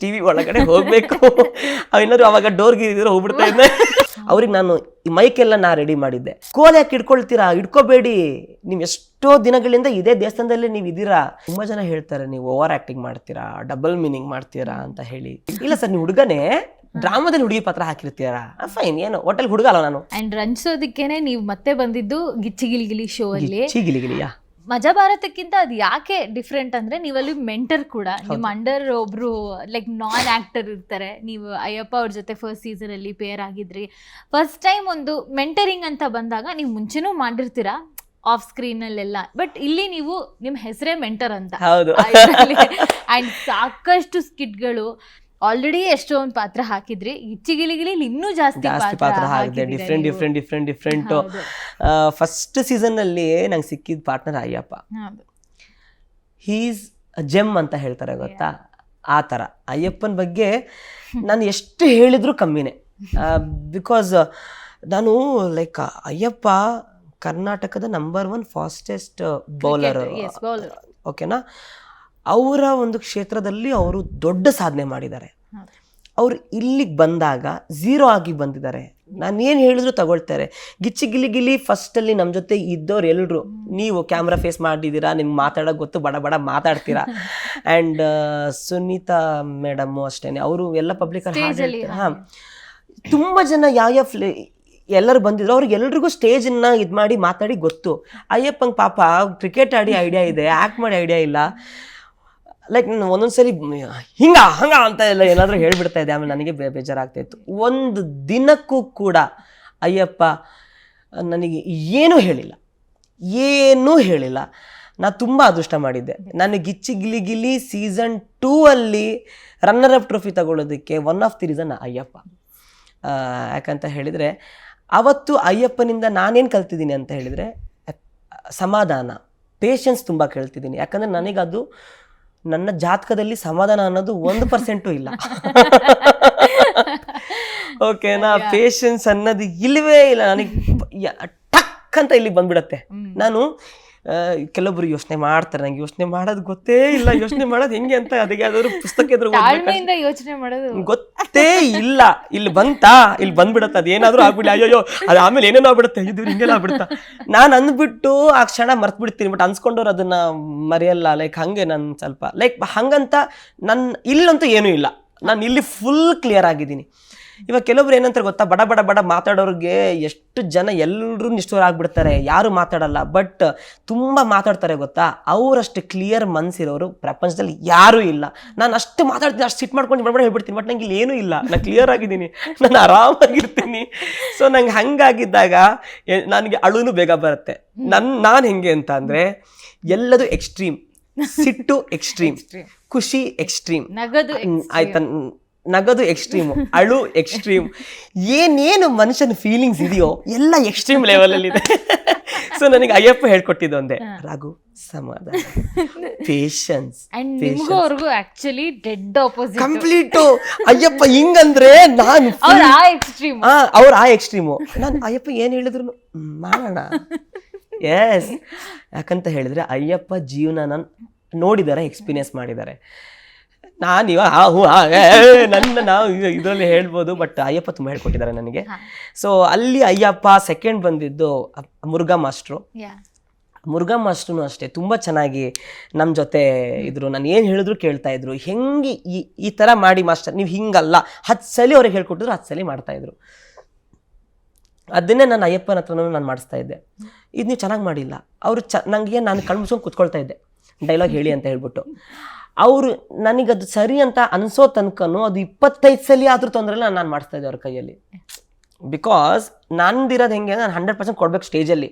TV ಒಳಗಡೆ ಹೋಗ್ಬೇಕು. ಅವೇನಾದ್ರು ಅವಾಗ ಡೋರ್ ಗಿರಿದ್ರೆ ಹೋಗ್ಬಿಡ್ತಾ ಇದ್ದೆ. ಅವ್ರಿಗೆ ನಾನು ಈ ಮೈಕ್ ಎಲ್ಲ ನಾ ರೆಡಿ ಮಾಡಿದ್ದೆ. ಕೋಲ್ ಯಾಕೆ ಇಟ್ಕೊಳ್ತೀರಾ ಇಟ್ಕೋಬೇಡಿ ನೀವು ಎಷ್ಟೋ ದಿನಗಳಿಂದ ಇದೇ ದೇವಸ್ಥಾನದಲ್ಲಿ ನೀವು ಇದ್ದೀರಾ. ತುಂಬಾ ಜನ ಹೇಳ್ತಾರೆ ನೀವು ಓವರ್ ಆಕ್ಟಿಂಗ್ ಮಾಡ್ತೀರಾ ಡಬಲ್ ಮೀನಿಂಗ್ ಮಾಡ್ತೀರಾ ಅಂತ ಹೇಳಿ. ಇಲ್ಲ ಸರ್ ನೀವು ಹುಡುಗನೇ ಡ್ರಾಮಾದಲ್ಲಿ ಹುಡುಗಿ ಪಾತ್ರ ಹಾಕಿರ್ತೀರಾ? ಫೈನ್ ಏನು ಹೋಟೆಲ್ ಹುಡುಗ ಅಲ್ಲ ನಾನು. ಅಂಡ್ ರಂಜಿಸೋದಕ್ಕೇನೆ ನೀವು ಮತ್ತೆ ಬಂದಿದ್ದು ಗಿಚ್ಚಿ ಗಿಲಿಗಿಲಿ ಶೋ ಅಲ್ಲಿ. ಗಿಚ್ಚಿ ಗಿಲಿಗಿಲಿಯಾ ಮಜಾ ಭಾರತಕ್ಕಿಂತ ಅದು ಯಾಕೆ ಡಿಫ್ರೆಂಟ್ ಅಂದ್ರೆ ನೀವಲ್ಲಿ ಮೆಂಟರ್ ಕೂಡ ನಿಮ್ಮ ಅಂಡರ್ ಒಬ್ರು ಲೈಕ್ ನಾನ್ ಆಕ್ಟರ್ ಇರ್ತಾರೆ. ನೀವು ಅಯ್ಯಪ್ಪ ಅವ್ರ ಜೊತೆ ಫಸ್ಟ್ ಸೀಸನ್ ಅಲ್ಲಿ ಪೇರ್ ಆಗಿದ್ರಿ. ಫಸ್ಟ್ ಟೈಮ್ ಒಂದು ಮೆಂಟರಿಂಗ್ ಅಂತ ಬಂದಾಗ ನೀವು ಮುಂಚೆನೂ ಮಾಡಿರ್ತೀರಾ? ಆಫ್ ಸ್ಕ್ರೀನ್ ಅಲ್ಲೆಲ್ಲ. ಬಟ್ ಇಲ್ಲಿ ನೀವು ನಿಮ್ಮ ಹೆಸರೇ ಮೆಂಟರ್ ಅಂತ. ಹೌದು. ಅಂಡ್ ಸಾಕಷ್ಟು ಸ್ಕಿಟ್ಗಳು ಆಲ್ರೆಡಿ ಎಷ್ಟೊಂದು ಪಾತ್ರ ಹಾಕಿದ್ರಿ? ಇಚ್ಚಿಗಿಳಿಗಿಳಿ ಇನ್ನೂ ಜಾಸ್ತಿ ಜಾಸ್ತಿ ಪಾತ್ರ ಹಾಕಿದೆ different. Different different different first season ಅಲ್ಲಿ ನಂಗೆ ಸಿಕ್ಕಿದ ಪಾರ್ಟ್ನರ್ ಅಯ್ಯಪ್ಪ. ಹೀಸ್ ಜೆಮ್ ಅಂತ ಹೇಳ್ತಾರೆ ಗೊತ್ತಾ? ಆ ಥರ. ಅಯ್ಯಪ್ಪನ ಬಗ್ಗೆ ನಾನು ಎಷ್ಟು ಹೇಳಿದ್ರು ಕಮ್ಮಿನೇ. ಬಿಕಾಸ್ ನಾನು ಲೈಕ್ ಅಯ್ಯಪ್ಪ ಕರ್ನಾಟಕದ ನಂಬರ್ ಒನ್ ಫಾಸ್ಟೆಸ್ಟ್ ಬೌಲರ್ ಓಕೆನಾ? ಅವರ ಒಂದು ಕ್ಷೇತ್ರದಲ್ಲಿ ಅವರು ದೊಡ್ಡ ಸಾಧನೆ ಮಾಡಿದ್ದಾರೆ. ಅವರು ಇಲ್ಲಿಗೆ ಬಂದಾಗ ಝೀರೋ ಆಗಿ ಬಂದಿದ್ದಾರೆ. ನಾನು ಏನು ಹೇಳಿದ್ರು ತಗೊಳ್ತಾರೆ. ಗಿಚ್ಚಿ ಗಿಲಿ ಗಿಲಿ ಫಸ್ಟಲ್ಲಿ ನಮ್ಮ ಜೊತೆ ಇದ್ದವ್ರು ಎಲ್ಲರೂ ನೀವು ಕ್ಯಾಮ್ರಾ ಫೇಸ್ ಮಾಡಿದ್ದೀರಾ ನಿಮ್ಗೆ ಮಾತಾಡೋಕೆ ಗೊತ್ತು? ಬಡ ಬಡ ಮಾತಾಡ್ತೀರಾ? ಆ್ಯಂಡ್ ಸುನೀತಾ ಮೇಡಮ್ಮು ಅಷ್ಟೇ ಅವರು ಎಲ್ಲ ಪಬ್ಲಿಕ್ ಹಾಂ. ತುಂಬ ಜನ ಯಾವ ಯಾವ ಫ್ಲೇ ಎಲ್ಲರೂ ಬಂದಿದ್ರು. ಅವ್ರಿಗೆ ಎಲ್ರಿಗೂ ಸ್ಟೇಜನ್ನ ಇದು ಮಾಡಿ ಮಾತಾಡಿ ಗೊತ್ತು. ಅಯ್ಯಪ್ಪಂಗೆ ಪಾಪ ಕ್ರಿಕೆಟ್ ಆಡಿ ಐಡಿಯಾ ಇದೆ. ಆ್ಯಕ್ಟ್ ಮಾಡಿ ಐಡಿಯಾ ಇಲ್ಲ. ಲೈಕ್ ನಾನು ಒಂದೊಂದ್ಸಲಿ ಹಿಂಗ, ಹಂಗ ಅಂತ ಎಲ್ಲ ಏನಾದರೂ ಹೇಳಿಬಿಡ್ತಾ ಇದ್ದೆ. ಆಮೇಲೆ ನನಗೆ ಬೇಜಾರಾಗ್ತಾ ಇತ್ತು. ಒಂದು ದಿನಕ್ಕೂ ಕೂಡ ಅಯ್ಯಪ್ಪ, ನನಗೆ ಏನೂ ಹೇಳಿಲ್ಲ. ಏನೂ ಹೇಳಿಲ್ಲ. ನಾ ತುಂಬ ಅದೃಷ್ಟ ಮಾಡಿದ್ದೆ. ನಾನು ಗಿಚ್ಚಿ ಗಿಲಿ ಗಿಲಿ ಸೀಸನ್ ಟೂ ಅಲ್ಲಿ ರನ್ನರ್ ಅಪ್ ಟ್ರೋಫಿ ತಗೊಳ್ಳೋದಕ್ಕೆ one of the reason Ayyappa. ಯಾಕಂತ ಹೇಳಿದರೆ, ಅವತ್ತು ಅಯ್ಯಪ್ಪನಿಂದ ನಾನೇನು ಕಲ್ತಿದ್ದೀನಿ ಅಂತ ಹೇಳಿದರೆ ಸಮಾಧಾನ ಪೇಷನ್ಸ್ ತುಂಬ ಕೇಳ್ತಿದ್ದೀನಿ. ಯಾಕಂದರೆ ನನಗದು ನನ್ನ ಜಾತಕದಲ್ಲಿ ಸಮಾಧಾನ ಅನ್ನೋದು ಒಂದು ಪರ್ಸೆಂಟು ಇಲ್ಲ. ಓಕೆನಾ ಪೇಷನ್ಸ್ ಅನ್ನೋದು ಇಲ್ಲವೇ ಇಲ್ಲ. ನನಗೆ ಟಕ್ ಅಂತ ಇಲ್ಲಿಗೆ ಬಂದ್ಬಿಡತ್ತೆ. ನಾನು ಕೆಲವೊಬ್ರು ಯೋಚನೆ ಮಾಡ್ತಾರೆ. ನಂಗೆ ಯೋಚನೆ ಮಾಡೋದು ಗೊತ್ತೇ ಇಲ್ಲ. ಯೋಚನೆ ಮಾಡೋದು ಹೆಂಗೆ ಅಂತ ಅದಕ್ಕೆ ಯಾವ್ದಾದ್ರು ಪುಸ್ತಕ ಎದುರು ತಾಳ್ಮೆಯಿಂದ ಯೋಚನೆ ಮಾಡೋದು. ಗೊತ್ತೇ ಇಲ್ಲ. ಇಲ್ಲಿ ಬಂತಾ? ಇಲ್ಲಿ ಬಂದ್ಬಿಡತ್ತೆ. ಅದೇನಾದ್ರೂ ಆಗ್ಬಿಡಿ. ಅಯ್ಯೋ ಅದು ಆಮೇಲೆ ಏನೇನೋ ಆಗ್ಬಿಡುತ್ತೆ. ಇದು ಹಿಂಗೆಲ್ಲ ಆಗ್ಬಿಡುತ್ತಾ ನಾನು ಅಂದ್ಬಿಟ್ಟು ಆ ಕ್ಷಣ ಮರ್ತು ಬಿಡ್ತೀನಿ ಬಟ್ ಅನ್ಸ್ಕೊಂಡವ್ರು ಅದನ್ನ ಮರೆಯಲ್ಲ. ಲೈಕ್ ಹಂಗೆ ನಾನು ಸ್ವಲ್ಪ. ಲೈಕ್ ಹಂಗಂತ ನನ್ನ ಇಲ್ಲಂತೂ ಏನೂ ಇಲ್ಲ. ನಾನು ಇಲ್ಲಿ ಫುಲ್ ಕ್ಲಿಯರ್ ಆಗಿದ್ದೀನಿ. ಇವಾಗ ಕೆಲವೊಬ್ರು ಏನಂತಾರೆ ಗೊತ್ತಾ? ಬಡ ಬಡ ಬಡ ಮಾತಾಡೋರಿಗೆ ಎಷ್ಟು ಜನ ಎಲ್ಲರೂ ನಿಷ್ಠೂರ ಆಗ್ಬಿಡ್ತಾರೆ ಯಾರು ಮಾತಾಡಲ್ಲ ಬಟ್ ತುಂಬ ಮಾತಾಡ್ತಾರೆ ಗೊತ್ತಾ? ಅವರಷ್ಟು ಕ್ಲಿಯರ್ ಮನ್ಸಿರೋರು ಪ್ರಪಂಚದಲ್ಲಿ ಯಾರೂ ಇಲ್ಲ. ನಾನು ಅಷ್ಟು ಮಾತಾಡ್ತೀನಿ ಅಷ್ಟು ಸಿಟ್ ಮಾಡ್ಕೊಂಡು ಬಡಬಡ ಹೇಳ್ಬಿಡ್ತೀನಿ ಬಟ್ ನಂಗೆ ಇಲ್ಲಿ ಏನೂ ಇಲ್ಲ. ನಾನು ಕ್ಲಿಯರ್ ಆಗಿದ್ದೀನಿ. ನಾನು ಆರಾಮಾಗಿರ್ತೀನಿ. ಸೊ ನಂಗೆ ಹಂಗಾಗಿದ್ದಾಗ ನನಗೆ ಅಳುನು ಬೇಗ ಬರುತ್ತೆ. ನನ್ನ ನಾನು ಹೆಂಗೆ ಅಂತ ಅಂದರೆ ಎಲ್ಲದು ಎಕ್ಸ್ಟ್ರೀಮ್ ಸಿಟ್ಟು ಎಕ್ಸ್ಟ್ರೀಮ್ ಖುಷಿ ಎಕ್ಸ್ಟ್ರೀಮ್ ಆಯ್ತಾ? ನಗದು ಎಕ್ಸ್ಟ್ರೀಮ್ ಅಳು ಎಕ್ಸ್ಟ್ರೀಮ್ ಏನೇನು ಮನುಷ್ಯನ ಫೀಲಿಂಗ್ಸ್ ಇದೆಯೋ ಎಲ್ಲ ಎಕ್ಸ್ಟ್ರೀಮ್ ಲೆವೆಲಲ್ಲಿ ಇದೆ. ಸೊ ನನಗೆ ಅಯ್ಯಪ್ಪ ಹೇಳ್ಕೊಟ್ಟಿದ್ದು ಒಂದೇ ರಾಘು ಸಮಾಧಾನ ಪೇಷನ್ಸ್ ನಿಮ್ಗೂ ಅವ್ರಿಗೂ actually dead opposite complete Ayyappa ಹಿಂಗಂದ್ರೆ ನಾನು ಅವ್ರ ಆ ಎಕ್ಸ್ಟ್ರೀಮ್ ಅವ್ರ ಆ ಎಕ್ಸ್ಟ್ರೀಮು ನಾನು ಅಯ್ಯಪ್ಪ ಏನು ಹೇಳಿದ್ರು ಮಾಡೋಣ. ಎಸ್ ಯಾಕಂತ ಹೇಳಿದ್ರೆ ಅಯ್ಯಪ್ಪ ಜೀವನ ನೋಡಿದ್ದಾರೆ ಎಕ್ಸ್ಪೀರಿಯನ್ಸ್ ಮಾಡಿದ್ದಾರೆ ನಾನು ಇವಾಗ ಆ ಹೂ ಏ, ಏ, ನನ್ನ ನಾವು ಇದರಲ್ಲಿ ಹೇಳ್ಬೋದು ಬಟ್ ಅಯ್ಯಪ್ಪ ತುಂಬ ಹೇಳ್ಕೊಟ್ಟಿದ್ದಾರೆ ನನಗೆ. ಸೊ ಅಲ್ಲಿ ಅಯ್ಯಪ್ಪ ಸೆಕೆಂಡ್ ಬಂದಿದ್ದು ಅ- Muruga master. Yeah. Muruga master ಅಷ್ಟೇ ತುಂಬ ಚೆನ್ನಾಗಿ ನಮ್ಮ ಜೊತೆ ಇದ್ರು. ನಾನು ಏನು ಹೇಳಿದ್ರು ಕೇಳ್ತಾ ಇದ್ರು. ಹೆಂಗೆ ಈ ಈ ಥರ ಮಾಡಿ ಮಾಸ್ಟರ್ ನೀವು ಹಿಂಗಲ್ಲ ಹತ್ತು ಸಲ ಅವ್ರಿಗೆ ಹೇಳ್ಕೊಟ್ಟಿದ್ರು ಹತ್ತು ಸಲ ಮಾಡ್ತಾ ಇದ್ರು. ಅದನ್ನೇ ನಾನು ಅಯ್ಯಪ್ಪನ ಹತ್ರನೂ ನಾನು ಮಾಡಿಸ್ತಾ ಇದ್ದೆ. ಇದು ನೀವು ಚೆನ್ನಾಗಿ ಮಾಡಿಲ್ಲ. ಅವರು ಚ ನನಗೆ ನಾನು ಕಣ್ಮಿಸ್ಕೊಂಡು ಕೂತ್ಕೊಳ್ತಾ ಇದ್ದೆ. ಡೈಲಾಗ್ ಹೇಳಿ ಅಂತ ಹೇಳ್ಬಿಟ್ಟು. ಅವರು ನನಗದು ಸರಿ ಅಂತ ಅನಿಸೋ ತನಕನೂ ಅದು ಇಪ್ಪತ್ತೈದು ಸಲ ಆದರೂ ತೊಂದರೆ ನಾನು ಮಾಡಿಸ್ತಾ ಇದ್ದೆ ಅವ್ರ ಕೈಯಲ್ಲಿ. ಬಿಕಾಸ್ ನಂದಿರೋದು ಹೆಂಗೆ ನಾನು ಹಂಡ್ರೆಡ್ ಪರ್ಸೆಂಟ್ ಕೊಡ್ಬೇಕು ಸ್ಟೇಜಲ್ಲಿ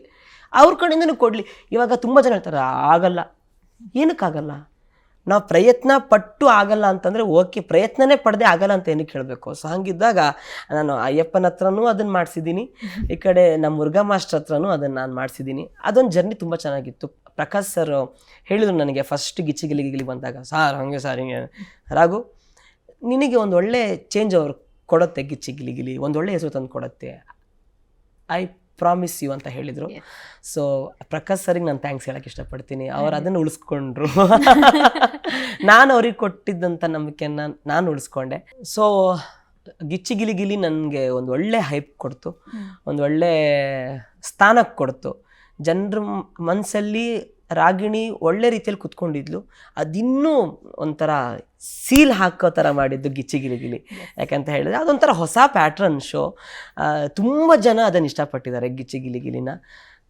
ಅವ್ರ ಕಡೆಯಿಂದನೂ ಕೊಡಲಿ. ಇವಾಗ ತುಂಬ ಜನ ಹೇಳ್ತಾರೆ, ಆಗಲ್ಲ. ಏನಕ್ಕಾಗಲ್ಲ? ನಾವು ಪ್ರಯತ್ನ ಪಟ್ಟು ಆಗಲ್ಲ ಅಂತಂದರೆ ಓಕೆ, ಪ್ರಯತ್ನನೇ ಪಡೆದೇ ಆಗಲ್ಲ ಅಂತ ಏನಕ್ಕೆ ಹೇಳಬೇಕು? ಸೊ ಹಾಗಿದ್ದಾಗ ನಾನು ಅಯ್ಯಪ್ಪನ ಹತ್ರನೂ ಅದನ್ನು ಮಾಡಿಸಿದ್ದೀನಿ. ಈ ಕಡೆ ನಮ್ಮ ಮುರುಘಾ ಮಾಸ್ಟರ್ ಹತ್ರನೂ ಅದನ್ನು ನಾನು ಮಾಡಿಸಿದ್ದೀನಿ. ಅದೊಂದು ಜರ್ನಿ ತುಂಬ ಚೆನ್ನಾಗಿತ್ತು. ಪ್ರಕಾಶ್ ಸರ್ ಹೇಳಿದ್ರು ನನಗೆ ಫಸ್ಟ್ ಗಿಚ್ಚಿ ಗಿಲಿ ಗಿಲಿ ಬಂದಾಗ ಸಾರ್ ಹಂಗೆ ಸಾರ್ ಹಿಂಗೆ. ರಾಘು ನಿನಗೆ ಒಂದು ಒಳ್ಳೆ ಚೇಂಜ್ ಅವ್ರು ಕೊಡುತ್ತೆ ಗಿಚ್ಚಿ ಗಿಲಿ ಗಿಲಿ ಒಂದು ಒಳ್ಳೆ ಹೆಸರು ತಂದು ಕೊಡುತ್ತೆ. ಐ ಪ್ರಾಮಿಸ್ ಯು ಅಂತ ಹೇಳಿದರು. ಸೊ ಪ್ರಕಾಶ್ ಸರಿಗೆ ನಾನು ಥ್ಯಾಂಕ್ಸ್ ಹೇಳಕ್ಕೆ ಇಷ್ಟಪಡ್ತೀನಿ. ಅವ್ರು ಅದನ್ನು ಉಳಿಸ್ಕೊಂಡ್ರು. ನಾನು ಅವ್ರಿಗೆ ಕೊಟ್ಟಿದ್ದಂಥ ನಂಬಿಕೆಯನ್ನು ನಾನು ಉಳಿಸ್ಕೊಂಡೆ. ಸೊ ಗಿಚ್ಚಿ ಗಿಲಿ ಗಿಲಿ ನನಗೆ ಒಂದು ಒಳ್ಳೆ ಹೈಪ್ ಕೊಡ್ತು. ಒಂದು ಒಳ್ಳೆ ಸ್ಥಾನಕ್ಕೆ ಕೊಡ್ತು. ಜನರ ಮನಸ್ಸಲ್ಲಿ ರಾಗಿಣಿ ಒಳ್ಳೆ ರೀತಿಯಲ್ಲಿ ಕುತ್ಕೊಂಡಿದ್ಲು. ಅದಿನ್ನೂ ಒಂಥರ ಸೀಲ್ ಹಾಕೋ ಥರ ಮಾಡಿದ್ದು ಗಿಚ್ಚಿ ಗಿಲಿ ಗಿಲಿ ಯಾಕಂತ ಹೇಳಿದ್ರೆ ಅದೊಂಥರ ಹೊಸ ಪ್ಯಾಟ್ರನ್ ಶೋ ತುಂಬ ಜನ ಅದನ್ನು ಇಷ್ಟಪಟ್ಟಿದ್ದಾರೆ ಗಿಚ್ಚಿ ಗಿಲಿ ಗಿಲಿನ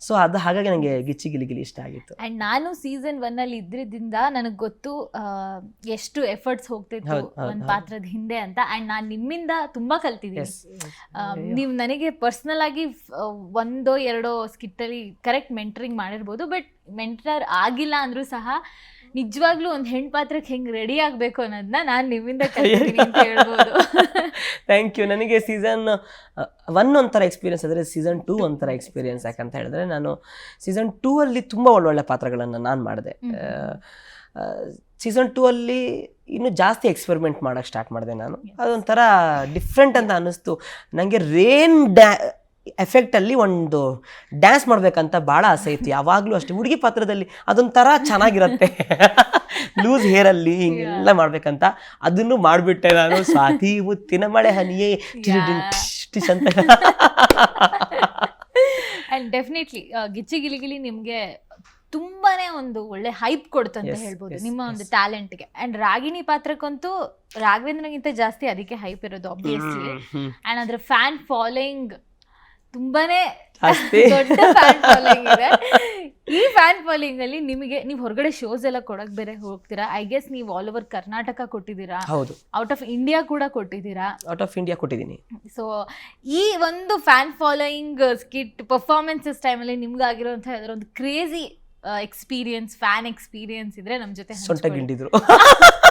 ಸೊ ಅದು ಹಾಗಾಗಿ ನನಗೆ ಗಿಚ್ಚಿ ಗಿಲಿ ಗಿಲಿ ಇಷ್ಟ ಆಗಿತ್ತು. ಅಂಡ್ ನಾನು ಸೀಸನ್ ಒನ್ ಅಲ್ಲಿ ಇದ್ರಿದ್ದಿಂದ ನನಗೆ ಗೊತ್ತು ಆ, ಎಷ್ಟು ಎಫರ್ಟ್ಸ್ ಹೋಗ್ತಿತ್ತು ಹೌದು, ಹೌದು, ಒಂದ್ ಹೌದು. ಪಾತ್ರದ ಹಿಂದೆ ಅಂತ. ಅಂಡ್ ನಾನು ನಿಮ್ಮಿಂದ ತುಂಬಾ ಕಲ್ತಿದ್ದೀನಿ ಎಸ್ ನೀವು ನನಗೆ ಪರ್ಸನಲ್ ಆಗಿ ಆ, ಒಂದೋ ಎರಡೋ ಸ್ಕಿಟ್ ಅಲ್ಲಿ ಕರೆಕ್ಟ್ ಮೆಂಟರಿಂಗ್ ಮಾಡಿರ್ಬೋದು ಬಟ್ ಮೆಂಟರ್ ಆಗಿಲ್ಲ ಅಂದ್ರೂ ಸಹ ನಿಜವಾಗ್ಲೂ ಒಂದು ಹೆಣ್ಣು ಪಾತ್ರಕ್ಕೆ ಹೆಂಗ್ ರೆಡಿ ಆಗಬೇಕು ಅನ್ನೋದನ್ನ ನಾನು ನಿಮ್ಮಿಂದ ಅಂತ ಹೇಳ್ಬೋದು. ಥ್ಯಾಂಕ್ ಯು ನನಗೆ ಸೀಸನ್ ಒನ್ ಒಂಥರ ಎಕ್ಸ್ಪೀರಿಯನ್ಸ್ ಆದರೆ ಸೀಸನ್ ಟೂ ಒಂಥರ ಎಕ್ಸ್ಪೀರಿಯನ್ಸ್ ಯಾಕಂತ ಹೇಳಿದ್ರೆ ನಾನು ಸೀಸನ್ ಟೂ ಅಲ್ಲಿ ತುಂಬ ಒಳ್ಳೊಳ್ಳೆ ಪಾತ್ರಗಳನ್ನು ನಾನು ಮಾಡಿದೆ. ಸೀಸನ್ ಟೂ ಅಲ್ಲಿ ಇನ್ನೂ ಜಾಸ್ತಿ ಎಕ್ಸ್ಪೆರಿಮೆಂಟ್ ಮಾಡೋಕ್ಕೆ ಸ್ಟಾರ್ಟ್ ಮಾಡಿದೆ ನಾನು. ಅದೊಂಥರ ಡಿಫ್ರೆಂಟ್ ಅಂತ ಅನ್ನಿಸ್ತು. ನನಗೆ ರೇನ್ ಡ್ಯಾ ಎಫೆಕ್ಟಲ್ಲಿ ಒಂದು ಡ್ಯಾನ್ಸ್ ಮಾಡ್ಬೇಕಂತ ಭಾಳ ಆಸೆ ಇತ್ತು. ಯಾವಾಗಲೂ ಅಷ್ಟೇ. ಹುಡುಗಿ ಪಾತ್ರದಲ್ಲಿ ಅದೊಂಥರ ಚೆನ್ನಾಗಿರುತ್ತೆ. ಲೂಸ್ ಹೇರಲ್ಲಿ ಹಿಂಗೆಲ್ಲ ಮಾಡ್ಬೇಕಂತ ಅದನ್ನು ಮಾಡಿಬಿಟ್ಟೆ ನಾನು. ಸ್ವಾತಿ ಮುತ್ತಿನ ಮಳೆ ಹನಿಯೇ. ಟಿಶ್ ಅಂತ. ಅಂಡ್ ಡೆಫಿನೆಟ್ಲಿ ಗಿಚ್ಚಿ ಗಿಲಿಗಿಲಿ ನಿಮ್ಗೆ ತುಂಬಾನೇ ಒಂದು ಒಳ್ಳೆ ಹೈಪ್ ಕೊಡ್ತು ಅಂತ ಹೇಳ್ಬೋದು. ನಿಮ್ಮ ಒಂದು. ಟ್ಯಾಲೆಂಟ್ಗೆ ಅಂಡ್ ರಾಗಿಣಿ ಪಾತ್ರಕ್ಕಂತೂ ರಾಘವೇಂದ್ರಗಿಂತ ಜಾಸ್ತಿ ಅದಕ್ಕೆ ಹೈಪ್ ಇರೋದು ಆಬ್ವಿಯಸ್ಲಿ. ಅಂಡ್ ಅದ್ರ ಫ್ಯಾನ್ ಫಾಲೋಯಿಂಗ್ ತುಂಬಾನೇ. ದೊಡ್ಡ ಫ್ಯಾನ್ ಫಾಲೋಯಿಂಗ್ ಇದೆ. ಈ ಫ್ಯಾನ್ ಫಾಲೋಯಿಂಗ್ ಅಲ್ಲಿ ನಿಮಗೆ ನೀವು ಹೊರಗಡೆ ಶೋಸ್ ಎಲ್ಲ ಕೊಡಕ್ ಬೇರೆ ಹೋಗ್ತೀರಾ? ಐ ಗೆಸ್ ನೀವು ಆಲ್ ಓವರ್ ಕರ್ನಾಟಕ ಕೊಟ್ಟಿದ್ದೀರಾ? ಹೌದು. ಔಟ್ ಆಫ್ ಇಂಡಿಯಾ ಕೂಡ ಕೊಟ್ಟಿದ್ದೀರಾ? ಔಟ್ ಆಫ್ ಇಂಡಿಯಾ ಕೊಟ್ಟಿದ್ದೀನಿ. ಸೊ ಈ ಒಂದು ಫ್ಯಾನ್ ಫಾಲೋಯಿಂಗ್ ಸ್ಕಿಟ್ ಪರ್ಫಾರ್ಮೆನ್ಸಸ್ ಟೈಮಲ್ಲಿ ನಿಮ್ಗೆ ಆಗಿರುವಂಥ ಯಾವ್ದಾರ ಒಂದು ಕ್ರೇಜಿ ಎಕ್ಸ್ಪೀರಿಯನ್ಸ್ ಫ್ಯಾನ್ ಎಕ್ಸ್ಪೀರಿಯನ್ಸ್ ಇದ್ರೆ ನಮ್ಮ ಜೊತೆ ಸೊಂಟ ಗಿಂಡಿದ್ರು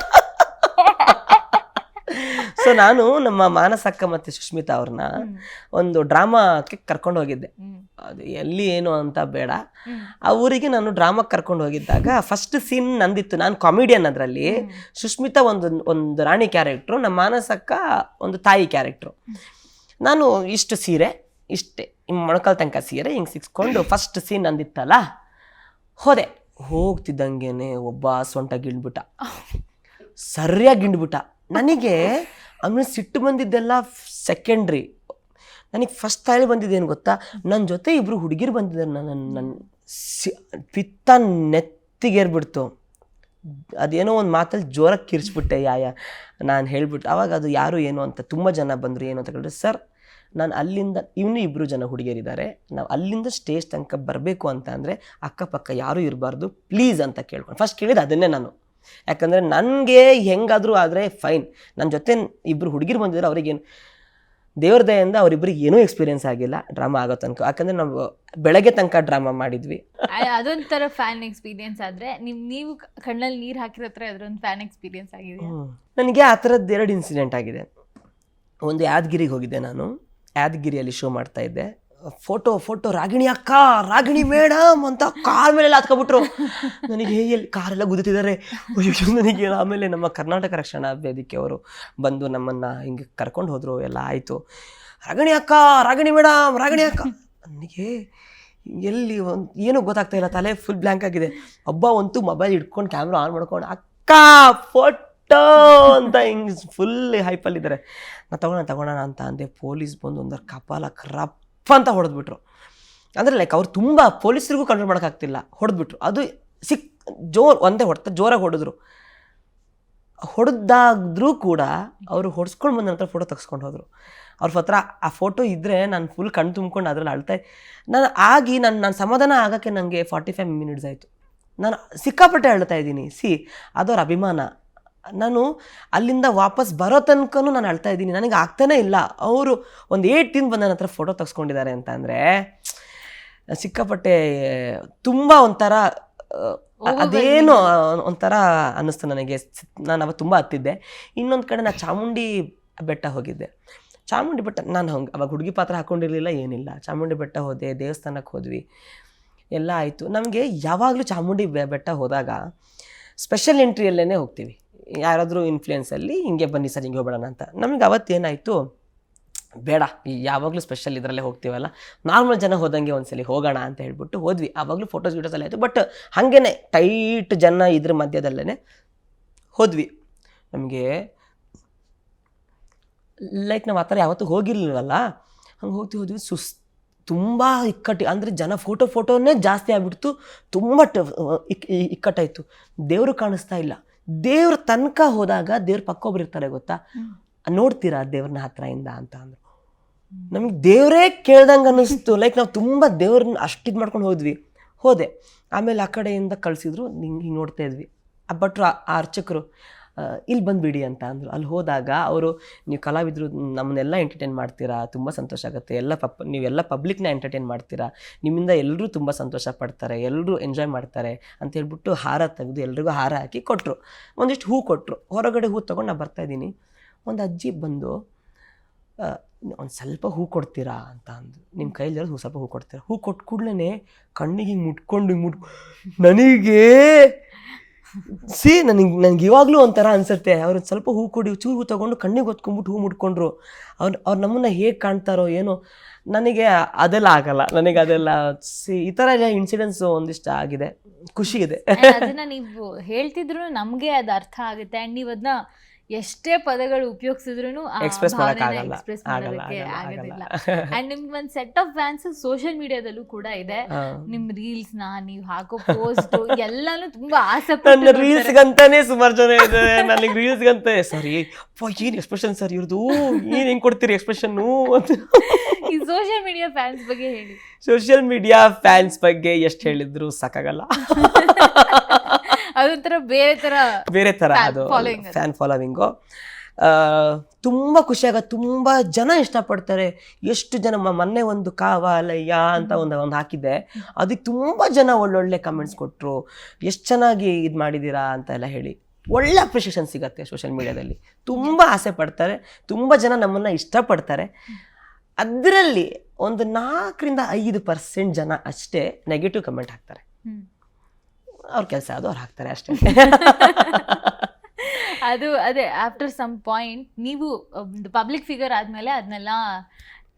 ಸೊ ನಾನು ನಮ್ಮ ಮಾನಸಕ್ಕ ಮತ್ತು ಸುಷ್ಮಿತಾ ಅವ್ರನ್ನ ಒಂದು ಡ್ರಾಮಾಕ್ಕೆ ಕರ್ಕೊಂಡು ಹೋಗಿದ್ದೆ. ಅದು ಎಲ್ಲಿ ಏನು ಅಂತ ಬೇಡ. ಆ ಊರಿಗೆ ನಾನು ಡ್ರಾಮಾಕ್ಕೆ ಕರ್ಕೊಂಡು ಹೋಗಿದ್ದಾಗ ಫಸ್ಟ್ ಸೀನ್ ನಂದಿತ್ತು. ನಾನು ಕಾಮಿಡಿಯನ್ ಅದರಲ್ಲಿ. ಸುಷ್ಮಿತಾ ಒಂದು ಒಂದು ರಾಣಿ ಕ್ಯಾರೆಕ್ಟ್ರು ನಮ್ಮ ಮಾನಸಕ್ಕ ಒಂದು ತಾಯಿ ಕ್ಯಾರೆಕ್ಟ್ರು ನಾನು ಇಷ್ಟು ಸೀರೆ ಇಷ್ಟೇ. ಹಿಂಗೆ ಮೊಣಕಾಲ್ ತನಕ ಸೀರೆ ಹಿಂಗೆ ಸಿಕ್ಸ್ಕೊಂಡು ಫಸ್ಟ್ ಸೀನ್ ನಂದಿತ್ತಲ್ಲ ಹೋದೆ. ಹೋಗ್ತಿದ್ದಂಗೆನೆ ಒಬ್ಬ ಸೊಂಟ ಗಿಂಡ್ಬಿಟ್ಟ ಸರಿಯಾಗಿ ಗಿಂಡ್ಬಿಟ್ಟ. ನನಗೆ ಆಮೇಲೆ ಸಿಟ್ಟು ಬಂದಿದ್ದೆಲ್ಲ ಸೆಕೆಂಡ್ರಿ ನನಗೆ ಫಸ್ಟ್ ತಾಯಿ ಬಂದಿದ್ದೇನು ಗೊತ್ತಾ? ನನ್ನ ಜೊತೆ ಇಬ್ಬರು ಹುಡುಗಿರು ಬಂದಿದ್ದಾರೆ ನನ್ನ ನನ್ನ ಸಿ, ಪಿತ್ತ ನೆತ್ತಿಗೇರ್ಬಿಡ್ತು ಅದೇನೋ ಒಂದು ಮಾತಲ್ಲಿ ಜೋರಾಗಿ ಕಿರಿಸ್ಬಿಟ್ಟೆ ಯಾಯ ನಾನು ಹೇಳ್ಬಿಟ್ಟು ಅವಾಗ ಅದು ಯಾರು, ಏನು ಅಂತ ತುಂಬ ಜನ ಬಂದರು, ಏನು ಅಂತ ಕೇಳಿದ್ರೆ ಸರ್, ನಾನು ಅಲ್ಲಿಂದ ಇವನು ಇಬ್ಬರು ಜನ ಹುಡುಗಿಯರಿದ್ದಾರೆ ನಾವು ಅಲ್ಲಿಂದ ಸ್ಟೇಜ್ ತನಕ ಬರಬೇಕು ಅಂತ ಅಂದರೆ ಅಕ್ಕಪಕ್ಕ ಯಾರೂ ಇರಬಾರ್ದು, ಪ್ಲೀಸ್ ಅಂತ ಕೇಳ್ಕೊಂಡು ಫಸ್ಟ್ ಕೇಳಿದ್ದು ಅದನ್ನೇ ನಾನು. ಯಾಕಂದರೆ ನನಗೆ ಹೆಂಗಾದರೂ ಆದರೆ ಫೈನ್ ನನ್ನ ಜೊತೆ ಇಬ್ಬರು ಹುಡುಗಿರು ಬಂದಿದ್ರು ಅವ್ರಿಗೇನು ದೇವ್ರ ದಯಿಂದ ಅವರಿಬ್ಬರಿಗೆ ಏನೂ ಎಕ್ಸ್ಪೀರಿಯನ್ಸ್ ಆಗಿಲ್ಲ. ಡ್ರಾಮಾ ಆಗೋ ತನಕ. ಯಾಕಂದ್ರೆ ನಾವು ಬೆಳಗ್ಗೆ ತನಕ ಡ್ರಾಮಾ ಮಾಡಿದ್ವಿ. ಅದೊಂಥರ ಫ್ಯಾನ್ ಎಕ್ಸ್ಪೀರಿಯನ್ಸ್ ಆದ್ರೆ ನಿಮ್ ನೀವು ಕಣ್ಣಲ್ಲಿ ನೀರು ಹಾಕಿರೋ ಹತ್ರ ಅದೊಂದು ಫ್ಯಾನ್ ಎಕ್ಸ್ಪೀರಿಯನ್ಸ್ ಆಗಿದೆ ನನಗೆ ಆ ಥರದ್ದು ಎರಡು ಇನ್ಸಿಡೆಂಟ್ ಆಗಿದೆ. ಒಂದು ಯಾದಗಿರಿಗೆ ಹೋಗಿದ್ದೆ ನಾನು. ಯಾದಗಿರಿಯಲ್ಲಿ ಶೋ ಮಾಡ್ತಾ ಇದ್ದೆ. ಫೋಟೋ ಫೋಟೋ, ರಾಗಿಣಿ ಅಕ್ಕ, ರಾಗಿಣಿ ಮೇಡಮ್ ಅಂತ ಕಾರ್ ಮೇಲೆಲ್ಲ ಹತ್ಕೊಬಿಟ್ರು. ನನಗೆ ಎಲ್ಲಿ ಕಾರೆಲ್ಲ ಗುದ್ದುತ್ತಿದ್ದಾರೆ ನನಗೆ ಆಮೇಲೆ ನಮ್ಮ ಕರ್ನಾಟಕ ರಕ್ಷಣಾ ವೇದಿಕೆ ಅವರು ಬಂದು ನಮ್ಮನ್ನು ಹಿಂಗೆ ಕರ್ಕೊಂಡು ಹೋದರು, ಎಲ್ಲ ಆಯಿತು. ರಾಗಿಣಿ ಅಕ್ಕ, ರಾಗಿಣಿ ಮೇಡಮ್ ರಾಗಿಣಿ ಅಕ್ಕ. ನನಗೆ ಎಲ್ಲಿ ಒಂದು, ಏನೂ ಗೊತ್ತಾಗ್ತಾ ಇಲ್ಲ, ತಲೆ ಫುಲ್ ಬ್ಲ್ಯಾಂಕ್ ಆಗಿದೆ. ಒಬ್ಬ ಅಂತೂ ಮೊಬೈಲ್ ಇಟ್ಕೊಂಡು ಕ್ಯಾಮ್ರಾ ಆನ್ ಮಾಡ್ಕೊಂಡು, ಅಕ್ಕ, ಫೋಟೋ ಅಂತ ಹಿಂಗೆ ಫುಲ್ ಹೈಪಲ್ಲಿದ್ದಾರೆ ನಾನು ತಗೋಣ ತಗೋಣ ಅಂತ ಅಂದೆ. ಪೊಲೀಸ್ ಬಂದು ಒಂದರ ಕಪಾಲ ರಪ್ಪ ಅಂತ ಹೊಡೆದ್ಬಿಟ್ರು. ಅಂದರೆ ಲೈಕ್ ಅವ್ರು ತುಂಬ ಪೊಲೀಸರಿಗೂ ಕಂಟ್ರೋಲ್ ಮಾಡೋಕ್ಕಾಗ್ತಿಲ್ಲ ಹೊಡೆದ್ಬಿಟ್ರು. ಅದು ಸಿಕ್ ಜೋರು ಒಂದೇ ಹೊಡೆತ ಜೋರಾಗಿ ಹೊಡೆದ್ರು. ಹೊಡೆದಾದ್ರೂ ಕೂಡ ಅವರು ಹೊಡ್ಸ್ಕೊಂಡು ಬಂದ ನಂತರ ಫೋಟೋ ತೆಗೆಸ್ಕೊಂಡು ಹೋದರು. ಅವ್ರ ಹತ್ರ ಆ ಫೋಟೋ ಇದ್ದರೆ ನಾನು ಫುಲ್ ಕಣ್ಣು ತುಂಬ್ಕೊಂಡು ಅದರಲ್ಲಿ ಅಳ್ತಾ ನಾನು ಆಗಿ ನಾನು ನಾನು ಸಮಾಧಾನ ಆಗೋಕ್ಕೆ ನನಗೆ ಫಾರ್ಟಿ ಫೈವ್ ಮಿನಿಟ್ಸ್ ಆಯಿತು. ನಾನು ಸಿಕ್ಕಾಪಟ್ಟೆ ಅಳ್ತಾ ಇದ್ದೀನಿ. ಸಿ ಅದವ್ರ ಅಭಿಮಾನ. ನಾನು ಅಲ್ಲಿಂದ ವಾಪಸ್ ಬರೋ ತನಕನೂ ನಾನು ಅಳ್ತಾ ಇದ್ದೀನಿ. ನನಗೆ ಆಗ್ತಾನೇ ಇಲ್ಲ. ಅವರು ಒಂದು ಏಟ್ ತಿಂದು ಬಂದ ನನ್ನ ಹತ್ರ ಫೋಟೋ ತೆಗೆಸ್ಕೊಂಡಿದ್ದಾರೆ ಅಂತ ಅಂದರೆ ಸಿಕ್ಕಾಪಟ್ಟೆ ತುಂಬ ಒಂಥರ ಅದೇನು ಒಂಥರ ಅನ್ನಿಸ್ತು ನನಗೆ. ನಾನು ಅವಾಗ ತುಂಬ ಹತ್ತಿದ್ದೆ. ಇನ್ನೊಂದು ಕಡೆ ನಾನು ಚಾಮುಂಡಿ ಬೆಟ್ಟ ಹೋಗಿದ್ದೆ. ಚಾಮುಂಡಿ ಬೆಟ್ಟ ನಾನು ಹಂಗೆ ಅವಾಗ ಹುಡುಗಿ ಪಾತ್ರ ಹಾಕ್ಕೊಂಡಿರಲಿಲ್ಲ ಏನಿಲ್ಲ. ಚಾಮುಂಡಿ ಬೆಟ್ಟ ಹೋದೆ ದೇವಸ್ಥಾನಕ್ಕೆ ಹೋದ್ವಿ. ಎಲ್ಲ ಆಯಿತು. ನಮಗೆ ಯಾವಾಗಲೂ ಚಾಮುಂಡಿ ಬೆ- ಬೆಟ್ಟ ಹೋದಾಗ ಸ್ಪೆಷಲ್ ಎಂಟ್ರಿಯಲ್ಲೇ ಹೋಗ್ತೀವಿ. ಯಾರಾದರೂ ಇನ್ಫ್ಲೂಯೆನ್ಸಲ್ಲಿ ಹಿಂಗೆ ಬನ್ನಿ ಸರ್, ಹಿಂಗೆ ಹೋಗೋಣ ಅಂತ. ನಮಗೆ ಅವತ್ತೇನಾಯಿತು ಬೇಡ, ಈ ಯಾವಾಗಲೂ ಸ್ಪೆಷಲ್ ಇದರಲ್ಲೇ ಹೋಗ್ತೀವಲ್ಲ. ನಾರ್ಮಲ್ ಜನ ಹೋದಂಗೆ ಒಂದ್ಸಲಿ ಹೋಗೋಣ ಅಂತ ಹೇಳ್ಬಿಟ್ಟು ಹೋದ್ವಿ. ಆವಾಗಲೂ ಫೋಟೋಸ್ ವೀಡಿಯೋಸ್ ಎಲ್ಲ ಆಯಿತು ಬಟ್ ಹಾಗೇನೆ ಟೈಟ್ ಜನ ಇದ್ರ ಮಧ್ಯದಲ್ಲೇ ಹೋದ್ವಿ. ನಮಗೆ ಲೈಕ್ ನಾವು ಆ ಥರ ಯಾವತ್ತೂ ಹೋಗಿರ್ಲಿಲ್ವಲ್ಲ ಹಂಗೆ ಹೋಗ್ತಿ ಹೋದ್ವಿ. ಸುಸ್, ತುಂಬ ಇಕ್ಕಟ್ಟು, ಅಂದರೆ ಜನ ಫೋಟೋ ಫೋಟೋನೇ ಜಾಸ್ತಿ ಆಗಿಬಿಡ್ತು. ತುಂಬ ಇಕ್ಕಟ್ಟಾಯಿತು. ದೇವರು ಕಾಣಿಸ್ತಾ ಇಲ್ಲ. ದೇವ್ರ ತನಕ ಹೋದಾಗ ದೇವ್ರ ಪಕ್ಕ ಒಬ್ರು ಇರ್ತಾರೆ ಗೊತ್ತಾ? ನೋಡ್ತೀರಾ ದೇವ್ರನ್ನ ಹತ್ರದಿಂದ ಅಂತ ಅಂದರು. ನಮ್ಗೆ ದೇವರೇ ಕೇಳ್ದಂಗೆ ಅನ್ನಿಸ್ತು. ಲೈಕ್ ನಾವು ತುಂಬ ದೇವ್ರನ್ನ ಅಷ್ಟು ಇದು ಮಾಡ್ಕೊಂಡು ಹೋದ್ವಿ. ಹೋದೆ. ಆಮೇಲೆ ಆ ಕಡೆಯಿಂದ ಕಳಿಸಿದ್ರು. ಹಿಂಗೆ ಹಿಂಗೆ ನೋಡ್ತಾ ಇದ್ವಿ. ಆ ಭಟ್ರು ಆ ಅರ್ಚಕರು ಇಲ್ಲಿ ಬಂದುಬಿಡಿ ಅಂತ ಅಂದರು. ಅಲ್ಲಿ ಹೋದಾಗ ಅವರು, ನೀವು ಕಲಾವಿದರು ನಮ್ಮನ್ನೆಲ್ಲ ಎಂಟರ್ಟೈನ್ ಮಾಡ್ತೀರಾ? ತುಂಬ ಸಂತೋಷ ಆಗುತ್ತೆ. ಎಲ್ಲ ಪಪ್ ನೀವೆಲ್ಲ ಪಬ್ಲಿಕ್ನ ಎಂಟರ್ಟೈನ್ ಮಾಡ್ತೀರಾ? ನಿಮ್ಮಿಂದ ಎಲ್ಲರೂ ತುಂಬ ಸಂತೋಷ ಪಡ್ತಾರೆ. ಎಲ್ಲರೂ ಎಂಜಾಯ್ ಮಾಡ್ತಾರೆ. ಅಂತ ಹೇಳ್ಬಿಟ್ಟು ಹಾರ ತೆಗೆದು ಎಲ್ರಿಗೂ ಹಾರ ಹಾಕಿ ಕೊಟ್ಟರು ಒಂದಿಷ್ಟು ಹೂ ಕೊಟ್ಟರು ಹೊರಗಡೆ ಹೂ ತೊಗೊಂಡು ನಾನು ಬರ್ತಾಯಿದ್ದೀನಿ ಒಂದು ಅಜ್ಜಿ ಬಂದು ಒಂದು ಸ್ವಲ್ಪ ಹೂ ಕೊಡ್ತೀರಾ? ಅಂತ ಅಂದು ನಿಮ್ಮ ಕೈಯಲ್ಲಿ ಹೂ ಸ್ವಲ್ಪ ಹೂ ಕೊಡ್ತೀರಾ? ಹೂ ಕೊಟ್ಟ ಕೂಡಲೇ ಕಣ್ಣಿಗೆ ಹಿಂಗೆ ಮುಟ್ಕೊಂಡು ಹಿಂಗೆ ಮುಟ್, ನನಗೆ ಸಿ, ನನಗೆ ನನಗೆ ಇವಾಗಲೂ ಒಂಥರ ಅನ್ಸುತ್ತೆ. ಅವ್ರು ಸ್ವಲ್ಪ ಹೂ ಕೊಡಿ, ಚೂರು ಹೂ ತೊಗೊಂಡು ಕಣ್ಣಿಗೆ ಹೊತ್ಕೊಂಡ್ಬಿಟ್ಟು ಹೂ ಮುಟ್ಕೊಂಡ್ರು. ಅವ್ರು ಅವ್ರು ನಮ್ಮನ್ನು ಹೇಗೆ ಕಾಣ್ತಾರೋ ಏನೋ, ನನಗೆ ಅದೆಲ್ಲ ಆಗಲ್ಲ. ನನಗೆ ಅದೆಲ್ಲ ಸಿ, ಈ ಥರ ಎಲ್ಲ ಇನ್ಸಿಡೆನ್ಸು ಒಂದಿಷ್ಟು ಆಗಿದೆ. ಖುಷಿ ಇದೆ. ನೀವು ಹೇಳ್ತಿದ್ರು ನಮಗೆ ಅದು ಅರ್ಥ ಆಗುತ್ತೆ. ಅಂಡ್ ನೀವು ಅದನ್ನ ಎಷ್ಟೇ ಪದಗಳು ಉಪಯೋಗಿಸಿದ್ರು ಎಕ್ಸ್ಪ್ರೆಸ್ ಮಾಡೋದಕ್ಕೆ ಆಗೋದಿಲ್ಲ ಆಗಲ್ಲ. ಅಂಡ್ ನಿಮ್ಗೆ ಒಂದು ಸೆಟ್ ಆಫ್ ಫ್ಯಾನ್ಸ್ ಸೋಷಿಯಲ್ ಮೀಡಿಯಾದಲ್ಲೂ ಕೂಡ ಇದೆ. ನಿಮ್ ರೀಲ್ಸ್ನ ನೀವು ಹಾಕೋ ಪೋಸ್ಟ್ ಎಲ್ಲಾನು ತುಂಬಾ ಆಸೆ ನನ್ನ ರೀಲ್ಸ್ಗಂತಾನೆ ಸುಮಾರು ಜನ ಇದೆ ನನಗೆ ರೀಲ್ಸ್ ರೀಲ್ಸ್ಗಂತ ಸರಿ ಏನ್ ಎಕ್ಸ್ಪ್ರೆಷನ್ ಸರ್ ಇವ್ರದ್ದು ನೀನ್ ಹೆಂಗ್ ಕೊಡ್ತೀರಿ ಎಕ್ಸ್ಪ್ರೆಷನ್ ಅಂತ. ಈ ಸೋಷಿಯಲ್ ಮೀಡಿಯಾ ಫ್ಯಾನ್ಸ್ ಬಗ್ಗೆ ಹೇಳಿ. ಸೋಷಿಯಲ್ ಮೀಡಿಯಾ ಫ್ಯಾನ್ಸ್ ಬಗ್ಗೆ ಎಷ್ಟು ಹೇಳಿದ್ರು ಸಾಕಾಗಲ್ಲ. ಅದೊಂಥರ ಬೇರೆ ತರ ಬೇರೆ ತರ ಅದು. ಫ್ಯಾನ್ ಫಾಲೋವಿಂಗು ತುಂಬಾ ಖುಷಿಯಾಗ ತುಂಬ ಜನ ಇಷ್ಟಪಡ್ತಾರೆ. ಎಷ್ಟು ಜನ ಮೊನ್ನೆ ಒಂದು ಕಾವಾಲಯ್ಯ ಅಂತ ಒಂದು ಒಂದು ಹಾಕಿದ್ದೆ. ಅದಕ್ಕೆ ತುಂಬ ಜನ ಒಳ್ಳೊಳ್ಳೆ ಕಮೆಂಟ್ಸ್ ಕೊಟ್ಟರು ಎಷ್ಟು ಚೆನ್ನಾಗಿ ಇದು ಮಾಡಿದ್ದೀರಾ ಅಂತ ಎಲ್ಲ ಹೇಳಿ. ಒಳ್ಳೆ ಅಪ್ರಿಷಿಯೇಷನ್ ಸಿಗತ್ತೆ ಸೋಷಿಯಲ್ ಮೀಡಿಯಾದಲ್ಲಿ ತುಂಬ ಆಸೆ ಪಡ್ತಾರೆ. ತುಂಬ ಜನ ನಮ್ಮನ್ನು ಇಷ್ಟಪಡ್ತಾರೆ. ಅದರಲ್ಲಿ ಒಂದು ನಾಲ್ಕರಿಂದ ಐದು ಪರ್ಸೆಂಟ್ ಜನ ಅಷ್ಟೇ ನೆಗೆಟಿವ್ ಕಮೆಂಟ್ ಹಾಕ್ತಾರೆ. ಅವ್ರ ಕೆಲಸ ಅದು ಅವ್ರು ಹಾಕ್ತಾರೆ ಅಷ್ಟೇ. ಅದು ಅದೇ ಆಫ್ಟರ್ ಸಮ್ ಪಾಯಿಂಟ್ ನೀವು ಒಂದು ಪಬ್ಲಿಕ್ ಫಿಗರ್ ಆದ್ಮೇಲೆ ಅದನ್ನೆಲ್ಲ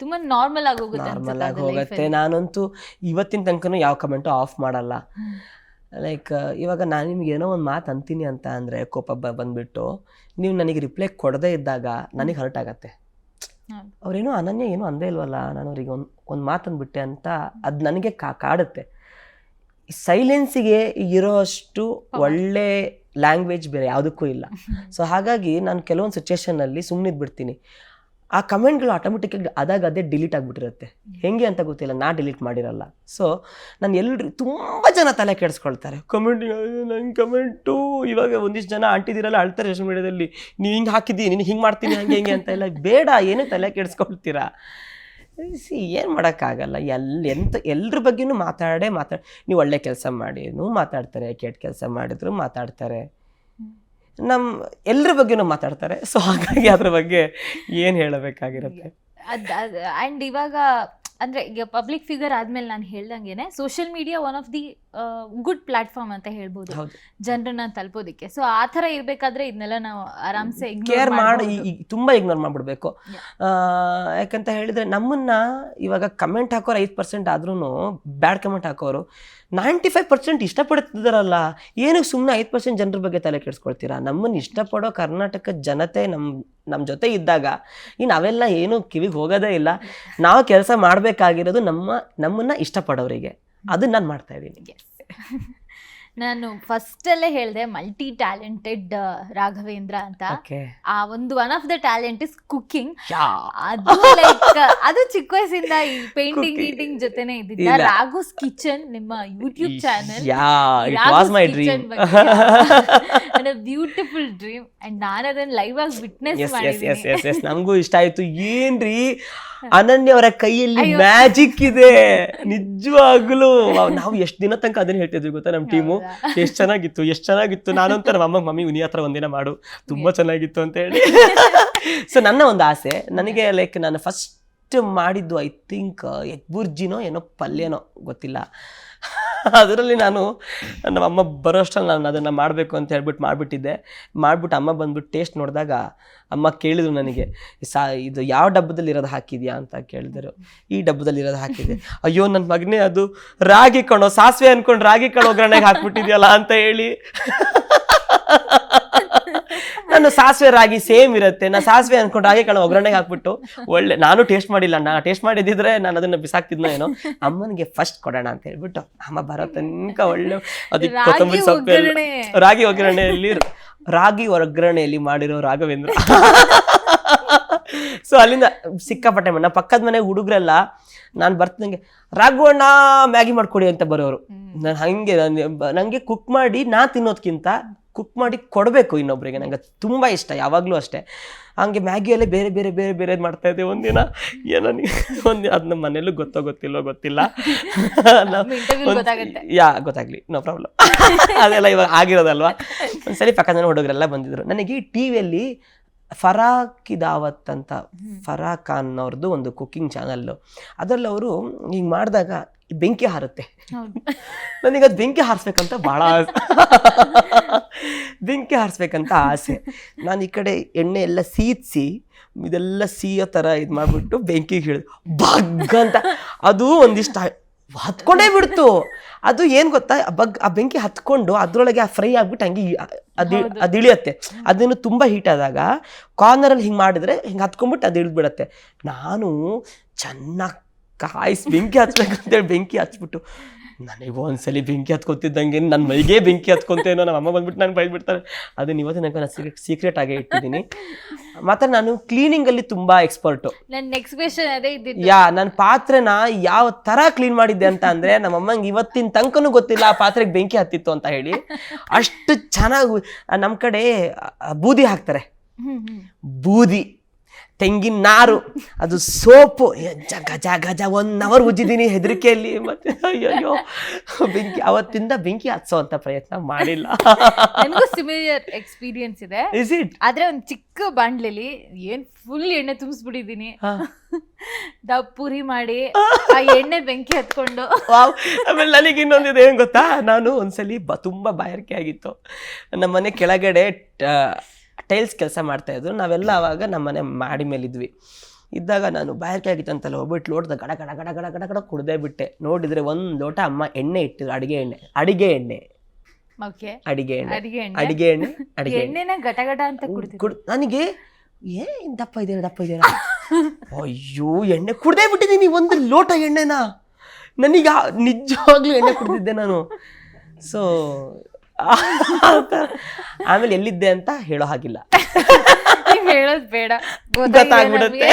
ತುಂಬಾ ನಾರ್ಮಲ್ ಆಗಿ ಹೋಗುತ್ತೆ ನಾರ್ಮಲ್ ಆಗಿ ಹೋಗುತ್ತೆ. ನಾನಂತೂ ಇವತ್ತಿನ ತನಕನೂ ಯಾವ ಕಮೆಂಟು ಆಫ್ ಮಾಡಲ್ಲ. ಲೈಕ್ ಇವಾಗ ನಾನು ನಿಮ್ಗೆ ಏನೋ ಒಂದು ಮಾತು ಅಂತೀನಿ ಅಂತ ಅಂದರೆ ಕೋಪ ಬಂದ್ಬಿಟ್ಟು ನೀವು ನನಗೆ ರಿಪ್ಲೈ ಕೊಡದೇ ಇದ್ದಾಗ ನನಗೆ ಹರ್ಟ್ ಆಗತ್ತೆ. ಅವರೇನೋ ಅವ್ರೇನೋ ಅನನ್ಯ ಏನೋ ಅಂದೇ ಇಲ್ವಲ್ಲ ನಾನು ಅವ್ರಿಗೆ ಒಂದು ಒಂದು ಮಾತು ಅಂದ್ಬಿಟ್ಟೆ ಅಂತ ಅದು ನನಗೆ ಕಾ ಕಾಡುತ್ತೆ. ಸೈಲೆನ್ಸಿಗೆ ಇರೋ ಅಷ್ಟು ಒಳ್ಳೆ ಲ್ಯಾಂಗ್ವೇಜ್ ಬೇರೆ ಯಾವುದಕ್ಕೂ ಇಲ್ಲ. ಸೊ ಹಾಗಾಗಿ ನಾನು ಕೆಲವೊಂದು ಸಿಚುವೇಶನಲ್ಲಿ ಸುಮ್ಮನೆ ಬಿಡ್ತೀನಿ ಆ ಕಮೆಂಟ್ಗಳು ಆಟೋಮೆಟಿಕ್ಕಾಗಿ ಅದಾಗ ಅದೇ ಡಿಲೀಟ್ ಆಗಿಬಿಟ್ಟಿರುತ್ತೆ. ಹೆಂಗೆ ಅಂತ ಗೊತ್ತಿಲ್ಲ ನಾ ಡಿಲೀಟ್ ಮಾಡಿರಲ್ಲ. ಸೊ ನಾನು ಎಲ್ಲರೂ ತುಂಬ ಜನ ತಲೆ ಕೆಡಿಸ್ಕೊಳ್ತಾರೆ. ಕಮೆಂಟ್ ನನ್ನ ಕಮೆಂಟು ಇವಾಗ ಒಂದಿಷ್ಟು ಜನ ಅಂಟಿದಿರಲ್ಲ ಅಳ್ತಾರೆ ಸೋಷಲ್ ಮೀಡಿಯಾದಲ್ಲಿ ನೀವು ಹಿಂಗೆ ಹಾಕಿದ್ದೀನಿ ನೀನು ಹಿಂಗೆ ಮಾಡ್ತೀನಿ ಹಂಗೆ ಹಿಂಗೆ ಅಂತ ಎಲ್ಲ ಬೇಡ ಏನೇ ತಲೆ ಕೆಡಿಸ್ಕೊಳ್ತೀರಾ? ಸಿ ಏನು ಮಾಡೋಕ್ಕಾಗಲ್ಲ. ಎಲ್ಲಿ ಎಂತ ಎಲ್ಲರ ಬಗ್ಗೆನೂ ಮಾತಾಡೇ ಮಾತಾಡಿ ನೀವು ಒಳ್ಳೆ ಕೆಲಸ ಮಾಡಿನೂ ಮಾತಾಡ್ತಾರೆ ಕೆಟ್ಟ ಕೆಲಸ ಮಾಡಿದ್ರು ಮಾತಾಡ್ತಾರೆ. ನಮ್ಮ ಎಲ್ಲರ ಬಗ್ಗೆನೂ ಮಾತಾಡ್ತಾರೆ. ಸೊ ಹಾಗಾಗಿ ಅದ್ರ ಬಗ್ಗೆ ಏನು ಹೇಳಬೇಕಾಗಿರುತ್ತೆ? ಅದ್ ಅಂಡ್ ಇವಾಗ ಅಂದರೆ ಈಗ ಪಬ್ಲಿಕ್ ಫಿಗರ್ ಆದಮೇಲೆ ನಾನು ಹೇಳ್ದಂಗೆ social media one of the good platform ಅಂತ ಹೇಳ್ಬೋದು. ಜನರನ್ನ ತಲುಪೋದಕ್ಕೆ. ಸೊ ಆ ಥರ ಇರ್ಬೇಕಾದ್ರೆ ಇದನ್ನೆಲ್ಲ ನಾವು ಆರಾಮ್ಸೆ ಕೇರ್ ಮಾಡಿ ತುಂಬ ಇಗ್ನೋರ್ ಮಾಡಿಬಿಡ್ಬೇಕು. ಯಾಕಂತ ಹೇಳಿದ್ರೆ ನಮ್ಮನ್ನ ಇವಾಗ ಕಮೆಂಟ್ ಹಾಕೋರು ಐದು ಪರ್ಸೆಂಟ್ ಆದ್ರೂ ಬ್ಯಾಡ್ ಕಮೆಂಟ್ ಹಾಕೋರು ನೈಂಟಿ ಫೈವ್ ಪರ್ಸೆಂಟ್ ಇಷ್ಟಪಡ್ತಿದ್ದಾರಲ್ಲ ಏನಕ್ಕೆ ಸುಮ್ಮನೆ ಐದು ಪರ್ಸೆಂಟ್ ಜನರ ಬಗ್ಗೆ ತಲೆ ಕೆಡಿಸ್ಕೊಳ್ತೀರಾ? ನಮ್ಮನ್ನು ಇಷ್ಟಪಡೋ ಕರ್ನಾಟಕ ಜನತೆ ನಮ್ಮ ನಮ್ಮ ಜೊತೆ ಇದ್ದಾಗ ಇನ್ನು ಅವೆಲ್ಲ ಏನು ಕಿವಿಗೆ ಹೋಗೋದೇ ಇಲ್ಲ. ನಾವು ಕೆಲಸ ಮಾಡಬೇಕಾಗಿರೋದು ನಮ್ಮ ನಮ್ಮನ್ನ ಇಷ್ಟಪಡೋರಿಗೆ. ಅದನ್ನ ನಾನು ಮಾಡ್ತಾ ಇದ್ದೀನಿ. ನಾನು ಫಸ್ಟ್ ಅಲ್ಲೇ ಹೇಳ್ದೆ ಮಲ್ಟಿ ಟ್ಯಾಲೆಂಟೆಡ್ ರಾಘವೇಂದ್ರ ಅಂತ. ಆ ಒಂದು one of the talent is cooking ಅದು ಲೈಕ್ ಅದು ಚಿಕ್ಕ ವಯಸ್ಸಿಂದ ಈ ಪೇಂಟಿಂಗ್ ಈಟಿಂಗ್ ಗೀಟಿಂಗ್ ಜೊತೆನೆ ಇದ್ದಿದ್ದ. ರಾಘುಸ್ ಕಿಚನ್ ನಿಮ್ಮ YouTube channel beautiful dream and ನಾನು ಅದನ್ನ ಲೈವ್ ಆಗಿ ವಿಟ್ನೆಸ್ ನಮಗೂ ಇಷ್ಟ ಆಯ್ತು. ಏನ್ರಿ? ಅನನ್ಯ ಅವರ ಕೈಯಲ್ಲಿ ಮ್ಯಾಜಿಕ್ ಇದೆ. ನಿಜವಾಗ್ಲೂ. ನಾವು ಎಷ್ಟು ದಿನ ತನಕ ಅದನ್ನ ಹೇಳ್ತಿದ್ವಿ ಗೊತ್ತಾ ನಮ್ಮ ಟೀಮು? ಎಷ್ಟ್ ಚೆನ್ನಾಗಿತ್ತು ಎಷ್ಟು ಚೆನ್ನಾಗಿತ್ತು. ನಾನಂತ ನಮ್ಮ ಅಮ್ಮ ಮಮ್ಮಿ ಉನಿ ಹತ್ರ ಒಂದಿನ ಮಾಡು. ತುಂಬಾ ಚೆನ್ನಾಗಿತ್ತು ಅಂತ ಹೇಳಿ. ಸೊ ನನ್ನ ಒಂದು ಆಸೆ ನನಗೆ ಲೈಕ್ ನಾನು ಫಸ್ಟ್ ಮಾಡಿದ್ದು ಐ ಥಿಂಕ್ ಎಗ್ ಬುರ್ಜಿನೋ ಏನೋ ಪಲ್ಯನೋ ಗೊತ್ತಿಲ್ಲ. ಅದರಲ್ಲಿ ನಾನು ನಮ್ಮ ಅಮ್ಮ ಬರೋಷ್ಟರಲ್ಲಿ ನಾನು ಅದನ್ನು ಮಾಡಬೇಕು ಅಂತ ಹೇಳ್ಬಿಟ್ಟು ಮಾಡಿಬಿಟ್ಟಿದ್ದೆ. ಮಾಡಿಬಿಟ್ಟು ಅಮ್ಮ ಬಂದ್ಬಿಟ್ಟು ಟೇಸ್ಟ್ ನೋಡಿದಾಗ ಅಮ್ಮ ಕೇಳಿದ್ರು ನನಗೆ, ಸಾ, ಇದು ಯಾವ ಡಬ್ಬದಲ್ಲಿ ಇರೋದು ಹಾಕಿದ್ಯಾ? ಅಂತ ಕೇಳಿದರು. ಈ ಡಬ್ಬದಲ್ಲಿ ಇರೋದು ಹಾಕಿದೆ ಅಯ್ಯೋ ನನ್ನ ಮಗನೇ ಅದು ರಾಗಿ ಕಣೋ, ಸಾಸಿವೆ ಅಂದ್ಕೊಂಡು ರಾಗಿ ಕಣೋ ಒಗ್ಗರಣೆಗೆ ಹಾಕ್ಬಿಟ್ಟಿದ್ಯಲ್ಲ ಅಂತ ಹೇಳಿ. ನಾನು ಸಾಸಿವೆ ರಾಗಿ ಸೇಮ್ ಇರುತ್ತೆ. ನಾನು ಸಾಸಿವೆ ಅನ್ಕೊಂಡು ಹಾಗೆ ಕಣ ಒಗ್ಗರಣೆಗೆ ಹಾಕ್ಬಿಟ್ಟು ಒಳ್ಳೆ ನಾನು ಟೇಸ್ಟ್ ಮಾಡಿಲ್ಲ. ನಾ ಟೇಸ್ಟ್ ಮಾಡಿದಿದ್ರೆ ನಾನು ಅದನ್ನ ಬಿಸಾಕ್ತಿದ್ನೋ ಏನೋ. ಅಮ್ಮನಿಗೆ ಫಸ್ಟ್ ಕೊಡೋಣ ಅಂತ ಹೇಳ್ಬಿಟ್ಟು ಅಮ್ಮ ಬರೋ ತನಕ ಒಳ್ಳೆ ಅದಕ್ಕೆ ಕೊತ್ತಂಬರಿ ಸೊಪ್ಪು ರಾಗಿ ಒಗ್ಗರಣೆಯಲ್ಲಿ ರಾಗಿ ಒಗ್ಗರಣೆಯಲ್ಲಿ ಮಾಡಿರೋ ರಾಘವೇಂದ್ರ. ಸೊ ಅಲ್ಲಿಂದ ಸಿಕ್ಕಾಪಟ್ಟೆ ಮನೆ. ಪಕ್ಕದ ಮನೆ ಹುಡುಗರೆಲ್ಲ ನಾನು ಬರ್ತಿದಂಗೆ ರಾಘವಣ್ಣ ಮ್ಯಾಗಿ ಮಾಡ್ಕೊಡಿ ಅಂತ ಬರೋರು. ನಾನು ಹಂಗೆ ನಾನು ನನಗೆ ಕುಕ್ ಮಾಡಿ ನಾ ತಿನ್ನೋದ್ಕಿಂತ ಕುಕ್ ಮಾಡಿ ಕೊಡಬೇಕು ಇನ್ನೊಬ್ಬರಿಗೆ ನಂಗೆ ತುಂಬ ಇಷ್ಟ ಯಾವಾಗಲೂ ಅಷ್ಟೇ. ಹಂಗೆ ಮ್ಯಾಗಿಯಲ್ಲೇ ಬೇರೆ ಬೇರೆ ಬೇರೆ ಬೇರೆ ಮಾಡ್ತಾ ಇದ್ದೆ ಒಂದಿನ. ಏನೋ ಒಂದು ಅದು ನಮ್ಮ ಮನೇಲೂ ಗೊತ್ತೋ ಗೊತ್ತಿಲ್ಲೋ. ಗೊತ್ತಿಲ್ಲ ಯಾ ಗೊತ್ತಾಗ್ಲಿ ನೋ ಪ್ರಾಬ್ಲಮ್ ಅದೆಲ್ಲ ಇವಾಗ ಆಗಿರೋದಲ್ವಾ? ಒಂದ್ಸರಿ ಪಕ್ಕದ ಜನ ಹುಡುಗರೆಲ್ಲ ಬಂದಿದ್ರು. ನನಗೆ ಟಿ ವಿಯಲ್ಲಿ ಫರಾಕಿ ದಾವತ್ ಅಂತ ಫರಾ ಖಾನ್ ಅವ್ರದ್ದು ಒಂದು ಕುಕ್ಕಿಂಗ್ ಚಾನಲ್ಲು ಅದರಲ್ಲಿ ಅವರು ಹಿಂಗೆ ಮಾಡಿದಾಗ ಬೆಂಕಿ ಹಾರುತ್ತೆ. ನನಗೆ ಅದು ಬೆಂಕಿ ಹಾರಿಸ್ಬೇಕಂತ ಭಾಳ ಬೆಂಕಿ ಹಾರಿಸ್ಬೇಕಂತ ಆಸೆ. ನಾನು ಈ ಕಡೆ ಎಣ್ಣೆ ಎಲ್ಲ ಸೀದಿಸಿ ಇದೆಲ್ಲ ಸೀಯೋ ಥರ ಇದು ಮಾಡಿಬಿಟ್ಟು ಬೆಂಕಿಗೆ ಹಿಡಿದು ಬಗ್ ಅಂತ. ಅದು ಒಂದಿಷ್ಟು ಹತ್ಕೊಂಡೇ ಬಿಡ್ತು. ಅದು ಏನು ಗೊತ್ತಾ? ಬಗ್ ಆ ಬೆಂಕಿ ಹತ್ಕೊಂಡು ಅದರೊಳಗೆ ಆ ಫ್ರೈ ಆಗ್ಬಿಟ್ಟು ಹಂಗೆ ಅದು ಅದು ಇಳಿಯುತ್ತೆ. ಅದನ್ನು ತುಂಬ ಹೀಟ್ ಆದಾಗ ಕಾರ್ನರಲ್ಲಿ ಹಿಂಗೆ ಮಾಡಿದ್ರೆ ಹಿಂಗೆ ಹತ್ಕೊಂಡ್ಬಿಟ್ಟು ಅದು ಇಳಿದ್ಬಿಡತ್ತೆ. ನಾನು ಚೆನ್ನಾಗಿ ಕಾಯಿಸಿ ಬೆಂಕಿ ಹಚ್ಬೇಕಂತೇಳಿ ಬೆಂಕಿ ಹಚ್ಬಿಟ್ಟು ನನಗೆ ಒಂದ್ಸಲಿ ಬೆಂಕಿ ಹತ್ಕೊತಿದ್ದಂಗೆ ನನ್ನ ಮೈಗೆ ಬೆಂಕಿ ಹತ್ಕೊಂತೇನೋ ನಮ್ಮ ಅಮ್ಮ ಬಂದ್ಬಿಟ್ಟು ನಾನು ಬೈದ್ಬಿಡ್ತಾರೆ. ಅದನ್ನ ಇವತ್ತು ನನಗೆ ನಾನು ಸೀಕ್ರೆಟ್ ಸೀಕ್ರೆಟ್ ಆಗೇ ಇಟ್ಟಿದ್ದೀನಿ. ಮಾತ್ರ ನಾನು ಕ್ಲೀನಿಂಗಲ್ಲಿ ತುಂಬ ಎಕ್ಸ್ಪರ್ಟು ನನ್ನ ನೆಕ್ಸ್ಟ್ ಕ್ವೆಶನ್ ಅದೇ ಇದ್ದಿದ್ದು. ಯಾ ನನ್ನ ಪಾತ್ರೆನ ಯಾವ ಥರ ಕ್ಲೀನ್ ಮಾಡಿದ್ದೆ ಅಂತ ಅಂದರೆ ನಮ್ಮ ಅಮ್ಮಂಗೆ ಇವತ್ತಿನ ತನಕನೂ ಗೊತ್ತಿಲ್ಲ ಆ ಪಾತ್ರೆಗೆ ಬೆಂಕಿ ಹತ್ತಿತ್ತು ಅಂತ ಹೇಳಿ. ಅಷ್ಟು ಚೆನ್ನಾಗಿ ನಮ್ಮ ಕಡೆ ಬೂದಿ ಹಾಕ್ತಾರೆ. ಬೂದಿ. ತೆಂಗಿನ ನಾರು. ಅದು ಸೋಪು. ಏ, ಗಜ ಜಗ ಜ ಒನ್ ಅವರ್ ಉಜ್ಜಿದ್ದೀನಿ ಹೆದರಿಕೆಯಲ್ಲಿ. ಮತ್ತೆ ಅಯ್ಯೋ ಬೆಂಕಿ ಅವತ್ತಿಂದ ಬೆಂಕಿ ಅಂತ ಪ್ರಯತ್ನ ಮಾಡಿಲ್ಲ. ನನಗೂ ಸಿಮಿಲರ್ ಎಕ್ಸ್ಪೀರಿಯನ್ಸ್ ಇದೆ. ಇಸ್ ಇಟ್ ಆದ್ರೆ ಒಂದು ಚಿಕ್ಕ ಬಾಂಡ್ಲಿ ಏನ್ ಫುಲ್ ಎಣ್ಣೆ ತುಂಬಿಸ್ಬಿಟ್ಟಿದ್ದೀನಿ ದಪ್ಪ ಪುರಿ ಮಾಡಿ ಆ ಎಣ್ಣೆ ಬೆಂಕಿ ಹತ್ಕೊಂಡು. ಆಮೇಲೆ ನನಗೆ ಇನ್ನೊಂದಿದೆ ಏನು ಗೊತ್ತಾ? ನಾನು ಒಂದ್ಸಲಿ ಬ ತುಂಬ ಬಾಯಾರಿಕೆ ಆಗಿತ್ತು. ನಮ್ಮ ಮನೆ ಕೆಳಗಡೆ ಟೈಲ್ಸ್ ಕೆಲಸ ಮಾಡ್ತಾ ಇದ್ರು. ನಾವೆಲ್ಲ ಆವಾಗ ನಮ್ಮ ಮನೆ ಮಾಡಿ ಮೇಲಿದ್ವಿ. ಇದ್ದಾಗ ನಾನು ಬಾಯಾರಿಕೆ ಆಗಿತ್ತು ಅಂತಲ್ಲ ಹೋಗ್ಬಿಟ್ಟು ಲೋಟದ ಗಡ ಗಡ ಗಡ ಗಡ ಗಡ ಗಡ ಕುಡ್ದೇ ಬಿಟ್ಟೆ. ನೋಡಿದ್ರೆ ಒಂದು ಲೋಟ ಅಮ್ಮ ಎಣ್ಣೆ ಇಟ್ಟಿದ್ರು ಅಡಿಗೆ ಎಣ್ಣೆ ಅಡಿಗೆ ಎಣ್ಣೆ. ಅಡಿಗೆ ಎಣ್ಣೆ. ಅಡಿಗೆ ಎಣ್ಣೆ. ಅಡಿಗೆ ಎಣ್ಣೆ ಎಣ್ಣೆನ ಗಟ ಗಟ ಅಂತ ಕುಡ್ ನನಗೆ ಏ ದಪ್ಪ ಇದೆ ದಪ್ಪ ಇದೇ ಅಯ್ಯೋ ಎಣ್ಣೆ ಕುಡ್ದೇ ಬಿಟ್ಟಿದ್ದೀನಿ ಒಂದು ಲೋಟ ಎಣ್ಣೆನ. ನನಗೆ ನಿಜವಾಗ್ಲೂ ಎಣ್ಣೆ ಕುಡ್ದಿದ್ದೆ ನಾನು. ಸೊ ಆಮೇಲೆ ಎಲ್ಲಿದ್ದೆ ಅಂತ ಹೇಳೋ ಹಾಗಿಲ್ಲ. ಹೇಳೋದ್ ಬೇಡ. ಗೊತ್ತಾಗ್ಬಿಡುತ್ತೆ.